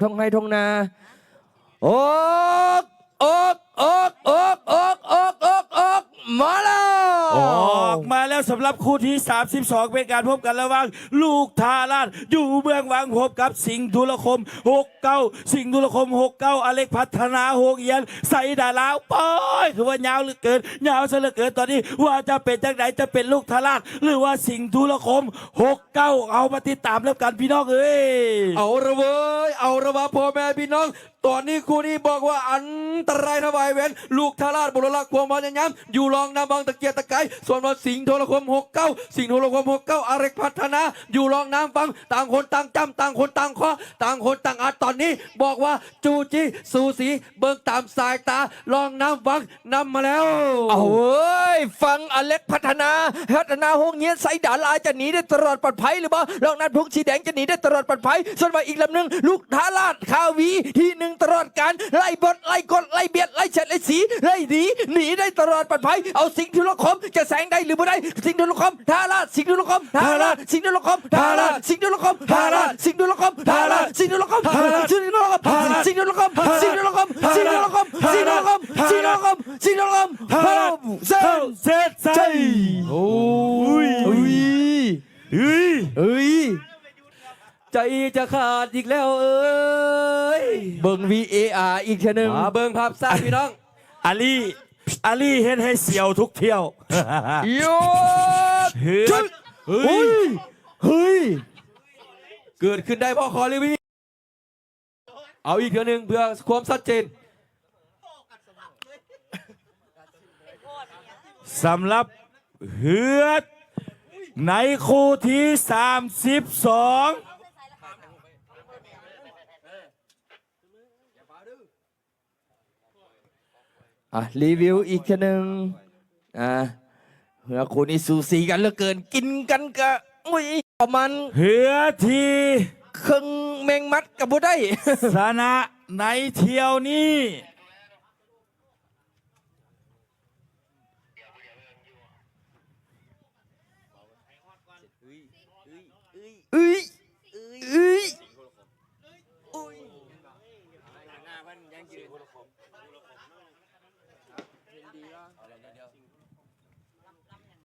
ทงไห้ทงนา โอ๊กโอ๊กโอ๊กโอ๊กโอ๊กโอกโอกมาแล้ว ออกมา แล้วสำหรับคู่ที่ 32 เป็นการพบกันระหว่าง ลูกทาราชอยู่เมืองวังพบกับสิงห์ธุลคม 69 สิงห์ธุลคม 69 อเล็กพัฒนาโฮกเอียนใส่ดาลาวป้อยคือว่ายาวเหลือเกินยาวซะเหลือเกินตอนนี้ว่าจะเป็นจากไหนจะเป็นลูกทาราชหรือว่าสิงห์ธุลคม 69 เอามาติดตามแล้วกันพี่น้องเอ้ยเอาระเว้ยเอาระวะพ่อแม่พี่น้อง ตอนนี้คู่นี้บอกว่าอันตรายทวายเว้น ลูกทาราชบุรลักษ์พวงพรยันย้ำอยู่รองน้ำบางตะเกียกตะไคร้ส่วนว่าสิงห์โทรคมหกเก้าสิงห์โทรคมหกเก้าอาเรกพัฒนา อยู่รองน้ำฟังต่างคนต่างจำต่างคนต่างข้อต่างคนต่างอัดตอนนี้ บอกว่าจูจีสูสีเบิ่งตามสายตาลองน้ำฟังนำมาแล้วเอาเว้ยฟังอเล็กพัฒนาพัฒนาหงเงี้ยไซดาลายจะหนีได้ตลอดปลอดภัยหรือเปล่าลองนั้นพวกสีแดงจะหนีได้ตลอดปลอดภัยส่วนมาอีกลำหนึ่งลูกท้าลาดคาวีที่หนึ่งตลอดการไล่บดไล่กดไล่เบียดไล่เฉดไล่สีไล่หนีหนีได้ตลอดปลอดภัยเอาสิงห์ทุลคมจะแสงได้หรือไม่ได้สิงห์ทุลคมท้าลาดสิงห์ทุลคมท้าลาดสิงห์ทุลคมท้าลาดสิงห์ทุลคมท้าลาดสิงห์ทุลคมท้าลาดสิงห์ทุลคมท้าลาดสิงห์ทุลคมสิงห์ทุลคมสิงห์ทุลคมสิงห์ทุลคมสิงห์ทุลคมสิงห์ทุลคมสิงห์ทุลคมเข้าเซตใจโอ้ยเฮ้ย เฮ้ย เฮ้ย ใจจะขาดอีกแล้วเอ้ยเบิ่ง VAR อีกเทีนึงมาเบิ่งภาพซ้ายพี่น้อง อาลีอาลีเฮ็ดให้เสียวทุกเที่ยว โยเฮ้ยจุดเฮ้เฮ้ยยเฮ้ย เกิดขึ้นได้เพราะคอลิวีเอาอีกเทีหนึ่งเพื่อความชัดเจน สำหรับเฮือดในคู่ที่ 32 อะรีวิวอีกเทีนึงอะเฮือคู่นี้สูสีกันเหลือเกิน กินกันกะอุ้ยประมาณเฮือดที่ครึ่งแมงมัดกับบุได้ชนะในเที่ยวนี้เอ้ย เดี๋ยวเดี๋ยว